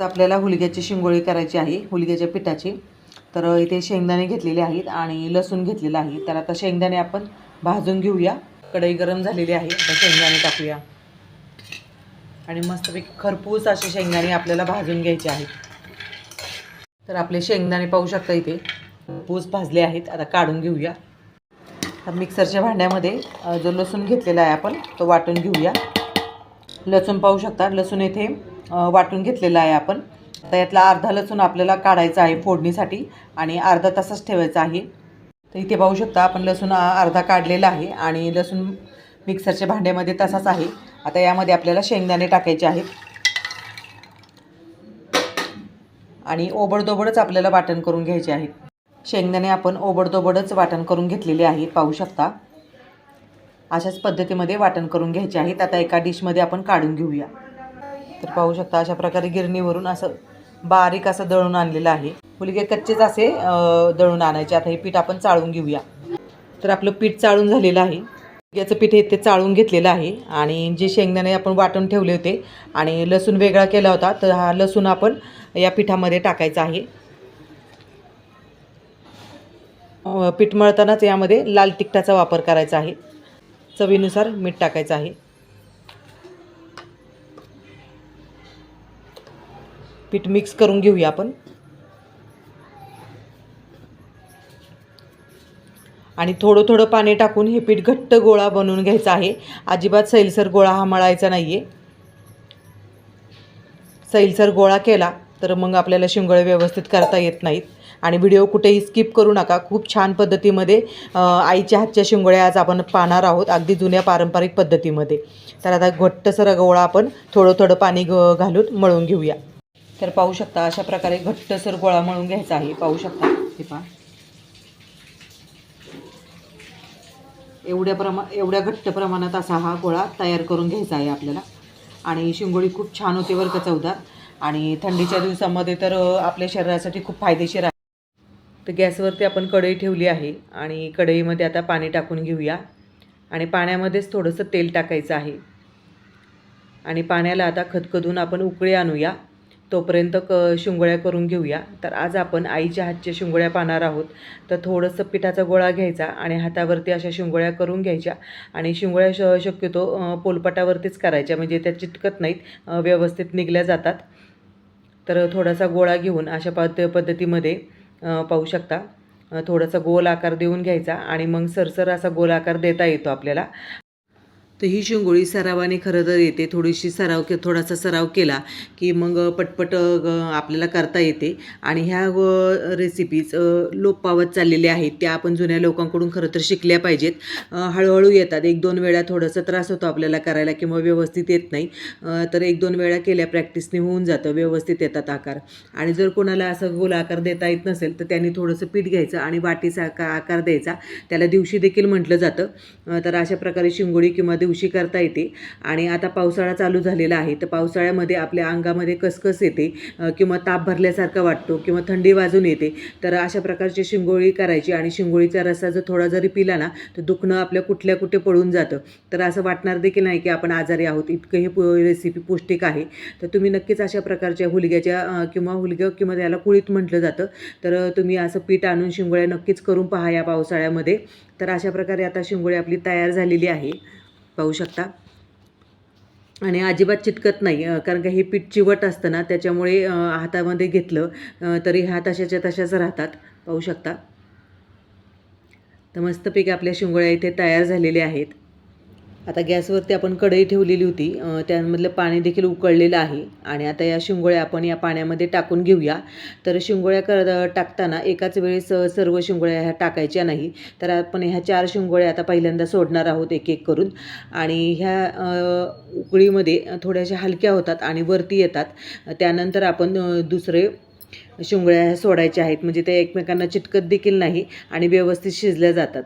आपल्याला हुलग्याची शिंगोळी करायची आहे हुलग्याच्या पिठाची. तर इथे शेंगदाणे घेतलेले आहेत आणि लसूण घेतलेलं आहे. तर आता शेंगदाणे आपण भाजून घेऊया. कढई गरम झालेली आहे आता शेंगदाणे टाकूया. आणि मस्तपैकी खरपूस असे शेंगदाणे आपल्याला भाजून घ्यायचे आहेत. तर आपले शेंगदाणे पाहू शकता इथे. पूस भाजले आहेत आता काढून घेऊया. तर मिक्सरच्या भांड्यामध्ये जो लसूण घेतलेला आहे आपण तो वाटून घेऊया. लसूण पाहू शकता लसूण येथे वाटून घेतलेला आहे आपण. आता यातला अर्धा लसूण आपल्याला काढायचा आहे फोडणीसाठी आणि अर्धा तासच ठेवायचा आहे. तर इथे पाहू शकता आपण लसूण अर्धा काढलेला आहे आणि लसूण मिक्सरच्या भांड्यामध्ये तसाच आहे. आता यामध्ये आपल्याला शेंगदाणे टाकायचे आहेत. आणि ओबडदोबडच आपल्याला वाटण करून घ्यायचे आहेत शेंगदाणे आपण ओबडदोबडच वाटण करून घेतलेले आहे पाहू शकता. अशाच पद्धतीमध्ये वाटण करून घ्यायचे आहेत. आता एका डिशमध्ये आपण काढून घेऊया. तर पाहू शकता अशा प्रकारे गिरणीवरून असं बारीक असं दळून आणलेलं आहे. मुलगे कच्चेच असे दळून आणायचे. आता हे पीठ आपण चाळून घेऊया. तर आपलं पीठ चाळून झालेलं आहे. याचं पीठ हे ते चाळून घेतलेलं आहे. आणि जे शेंगदाणे आपण वाटून ठेवले होते आणि लसूण वेगळा केला होता तर हा लसूण आपण या पिठामध्ये टाकायचा आहे. पीठ मळतानाच यामध्ये लाल तिखटाचा वापर करायचा आहे. चवीनुसार मीठ टाकायचं आहे. पीठ मिक्स करून घेऊया आपण. आणि थोडं थोडं पाणी टाकून हे पीठ घट्ट गोळा बनवून घ्यायचा आहे. अजिबात सैलसर गोळा हा मळायचा नाही आहे सैलसर गोळा केला तर मग आपल्याला शिंगोळे व्यवस्थित करता येत नाहीत. आणि व्हिडिओ कुठेही स्किप करू नका. खूप छान पद्धतीमध्ये आईच्या हातच्या शिंगोळ्या आज आपण पाहणार आहोत अगदी जुन्या पारंपरिक पद्धतीमध्ये. तर आता घट्टसर गोळा आपण थोडं थोडं पाणी घालून मळून घेऊया. तर पाहू शकता अशा प्रकारे घट्टसर गोळा मळून घ्यायचा आहे. पाहू शकता. हे पहा. एवढ्या प्रमा एवढ्या घट्ट प्रमाणात असा हा गोळा तयार करून घ्यायचा आहे आपल्याला. आणि शिंगोळी खूप छान होते बरं का चवदार आणि थंडीच्या दिवसामध्ये तर आपल्या शरीरासाठी खूप फायदेशीर आहे. तर गॅसवरती आपण कढई ठेवली आहे. आणि कढईमध्ये आता पाणी टाकून घेऊया. आणि पाण्यामध्येच थोडंसं तेल टाकायचं आहे. आणि पाण्याला आता खदखदून आपण उकळी आणूया. तोपर्यंत क शिंगोळ्या करून घेऊया. तर आज आपण आईच्या हातच्या शिंगोळ्या पाहणार आहोत. तर थोडंसं पिठाचा गोळा घ्यायचा आणि हातावरती अशा शिंगोळ्या करून घ्यायच्या आणि शिंगोळ्या श शक्यतो पोलपाटावरतीच करायच्या. म्हणजे त्या चिटकत नाहीत व्यवस्थित निघल्या जातात. तर थोडासा गोळा घेऊन अशा पद्ध पद्धतीमध्ये पाहू शकता. थोडासा गोल आकार देऊन घ्यायचा आणि मग सरसर असा गोल आकार देता येतो आपल्याला. तर ही शिंगोळी सरावाने खरं तर येते. थोडीशी सराव के थोडासा सराव केला की मग पटपट आपल्याला करता येते. आणि ह्या रेसिपीज लोप पावत चाललेल्या आहेत. त्या आपण जुन्या लोकांकडून खरं तर शिकल्या पाहिजेत. हळूहळू येतात. एक दोन वेळा थोडासा त्रास होतो आपल्याला करायला किंवा व्यवस्थित येत नाही. तर एक दोन वेळा केल्या प्रॅक्टिसने होऊन जातं. व्यवस्थित येतात आकार. आणि जर कोणाला असं गोल आकार देता येत नसेल तर त्यांनी थोडंसं पीठ घ्यायचं आणि वाटीचा आकार आकार द्यायचा. त्याला दिवशी देखील म्हटलं जातं. तर अशा प्रकारे शिंगोळी किंवा दिवशी करता येते. आणि आता पावसाळा चालू झालेला आहे. तर पावसाळ्यामध्ये आपल्या अंगामध्ये कसकस येते किंवा ताप भरल्यासारखा वाटतो किंवा थंडी वाजून येते. तर अशा प्रकारची शिंगोळी करायची आणि शिंगोळीचा रसा जर थोडा जरी पिला ना तर दुखणं आपल्या कुठल्या कुठे पडून जातं. तर असं वाटणार देखील नाही की आपण आजारी आहोत. इतकं हे पो रेसिपी पौष्टिक आहे. तर तुम्ही नक्कीच अशा प्रकारच्या हुलग्याच्या किंवा हुलग्या किंवा त्याला कुळीत म्हटलं जातं. तर तुम्ही असं पीठ आणून शिंगोळ्या नक्कीच करून पहा या पावसाळ्यामध्ये. तर अशा प्रकारे आता शिंगोळी आपली तयार झालेली आहे. पाहू शकता. आणि अजिबात चिटकत नाही कारण का हे पीठ चिवट असतं ना त्याच्यामुळे हातामध्ये घेतलं तरी हात तशाच्या तशाच राहतात पाहू शकता. तर मस्तपैकी आपल्या शिंगोळ्या इथे तयार झालेल्या आहेत. आता गॅसवरती आपण कढई ठेवलेली होती त्यामधलं पाणी देखील उकळलेलं आहे आणि आता या शिंगोळ्या आपण या पाण्यामध्ये टाकून घेऊया. तर शिंगोळ्या कर टाकताना एकाच वेळेस सर्व शिंगोळ्या ह्या टाकायच्या नाही. तर आपण ह्या चार शिंगोळ्या आता पहिल्यांदा सोडणार आहोत एक एक करून आणि ह्या उकळीमध्ये थोड्याशा हलक्या होतात आणि वरती येतात. त्यानंतर आपण दुसरे शिंगोळ्या ह्या सोडायच्या आहेत. म्हणजे ते एकमेकांना चिटकत देखील नाही आणि व्यवस्थित शिजल्या जातात.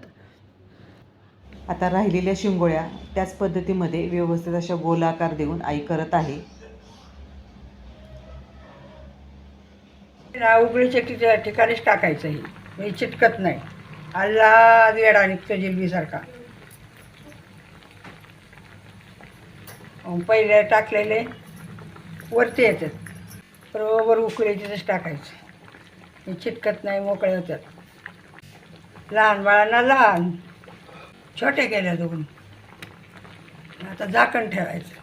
आता राहिलेल्या शिंगोळ्या त्याच पद्धतीमध्ये व्यवस्थित अशा गोलाकार देऊन आई करत आहे. उकळीच्या ठिकाणीच टाकायचं हे म्हणजे चिटकत नाही. आल्ला वेडा निघतो जिलबीसारखा पहिले टाकलेले वरती येतात. बरोबर उकळीचेच टाकायचे टाकायचं. हे चिटकत नाही मोकळे होतात. लहान बाळांना लहान. छोटे केल्या दोन. आता झाकण ठेवायचं.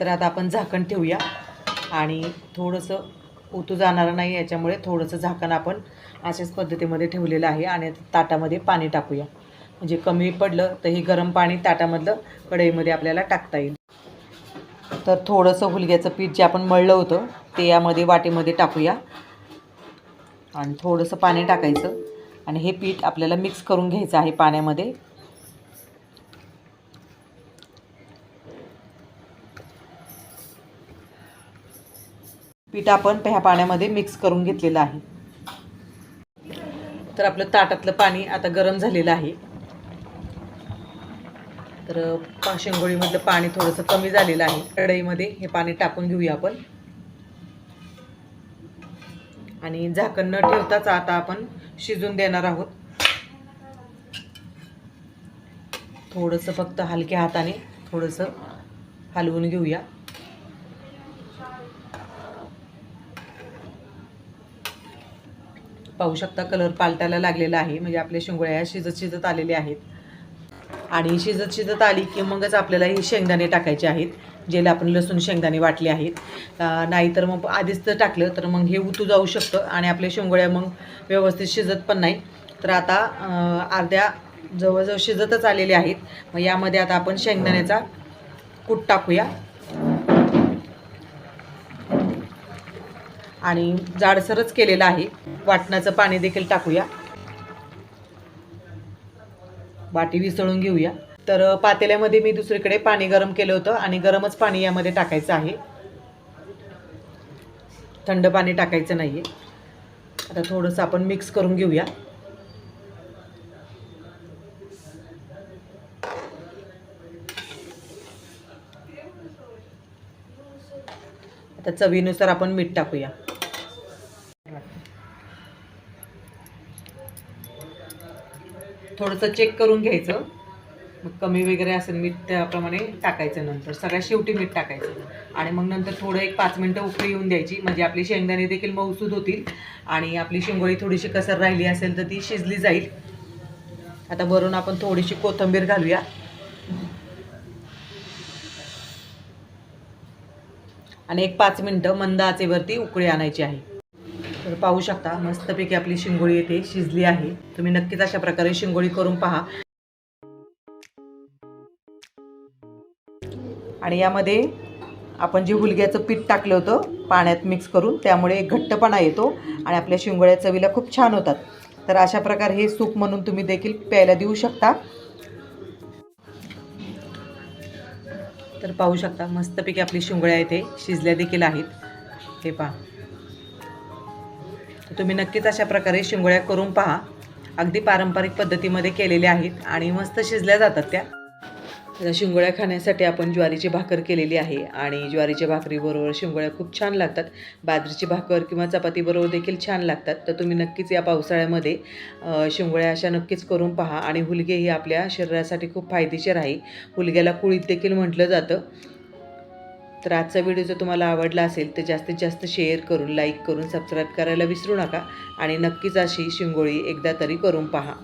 तर आता आपण झाकण ठेवूया. आणि थोडंसं ओतू जाणार नाही याच्यामुळे थोडंसं झाकण आपण अशाच पद्धतीमध्ये ठेवलेलं आहे. आणि आता ताटामध्ये पाणी टाकूया. म्हणजे कमी पडलं तर हे गरम पाणी ताटामधलं कढईमध्ये आपल्याला टाकता येईल. तर थोडंसं हुलग्याचं पीठ जे आपण मळलं होतं ते यामध्ये वाटीमध्ये टाकूया. आणि थोडंसं पाणी टाकायचं. आणि हे पीठ आपल्याला मिक्स करून घ्यायचं आहे पाण्यामध्ये. पीठ आपण ह्या पाण्यामध्ये मिक्स करून घेतलेलं आहे. तर आपलं ताटातलं पाणी आता गरम झालेलं आहे. तर शेंगोळीमधलं पाणी थोडंसं कमी झालेलं आहे. कढईमध्ये हे पाणी टाकून घेऊया आपण. आणि झाकण न ठेवताच आता आपण शिजून देणार आहोत. थोडंसं फक्त हलक्या हाताने थोडंसं हलवून घेऊया. पाहू शकता कलर पालटायला लागलेला आहे म्हणजे आपल्या शिंगोळ्या शिजत शिजत आलेल्या आहेत. आणि शिजत शिजत आली की मगच आपल्याला हे शेंगदाणे टाकायचे आहेत. ज्याला आपण लसूण शेंगदाणे वाटले आहेत. नाहीतर मग आधीच तर टाकलं तर मग हे उतू जाऊ शकतं आणि आपल्या शेंगोळ्या मग व्यवस्थित शिजत पण नाही तर आता अर्ध्या जवळजवळ शिजतच आलेले आहेत. मग यामध्ये आता आपण शेंगदाण्याचा कूट टाकूया. आणि जाडसरच केलेलं आहे. वाटणाचं पाणी देखील टाकूया. वाटी विसळून घेऊया. तर पातेल्यामध्ये मी दुसरीकडे पाणी गरम केलं होतं आणि गरमच पाणी यामध्ये टाकायचं आहे. थंड पाणी टाकायचं नाही आहे आता थोडंसं आपण मिक्स करून घेऊया. आता चवीनुसार आपण मीठ टाकूया. थोडंसं चेक करून घ्यायचं. मग कमी वगैरे असेल मीठ त्याप्रमाणे टाकायचं नंतर. सगळ्यात शेवटी मीठ टाकायचं. आणि मग नंतर थोडं एक पाच मिनटं उकळी येऊन द्यायची. म्हणजे आपली शेंगदाणे देखील मऊसूद होतील. आणि आपली शिंगोळी थोडीशी कसर राहिली असेल तर ती शिजली जाईल. आता वरून आपण थोडीशी कोथिंबीर घालूया. आणि एक पाच मिनटं मंद आचेवरती उकळी आणायची आहे. तर पाहू शकता मस्तपैकी आपली शिंगोळी येथे शिजली आहे. तुम्ही नक्कीच अशा प्रकारे शिंगोळी करून पहा. आणि यामध्ये आपण जे हुलग्याचं पीठ टाकलं होतं पाण्यात मिक्स करून त्यामुळे एक घट्टपणा येतो आणि आपल्या शिंगोळ्या चवीला खूप छान होतात. तर अशा प्रकारे हे सूप म्हणून तुम्ही देखील प्यायला देऊ शकता. तर पाहू शकता मस्तपैकी आपली शिंगोळ्या इथे शिजल्या देखील आहेत. हे पहा. तुम्ही नक्कीच अशा प्रकारे शिंगोळ्या करून पहा. अगदी पारंपरिक पद्धतीमध्ये केलेल्या आहेत आणि मस्त शिजल्या जातात त्या. शिंगोळ्या खाण्यासाठी आपण ज्वारीची भाकर केलेली आहे आणि ज्वारीच्या भाकरीबरोबर शिंगोळ्या खूप छान लागतात. बाजरीची भाकर किंवा चपातीबरोबर देखील छान लागतात. तर तुम्ही नक्कीच या पावसाळ्यामध्ये शिंगोळ्या अशा नक्कीच करून पहा आणि हुलगे ही आपल्या शरीरासाठी खूप फायदेशीर आहे. हुलग्याला कुळीत देखील म्हटलं जातं. तर आजचा व्हिडिओ जर तुम्हाला आवडला असेल तर जास्तीत जास्त शेअर करून लाईक करून सबस्क्राईब करायला विसरू नका आणि नक्कीच अशी शिंगोळी एकदा तरी करून पहा.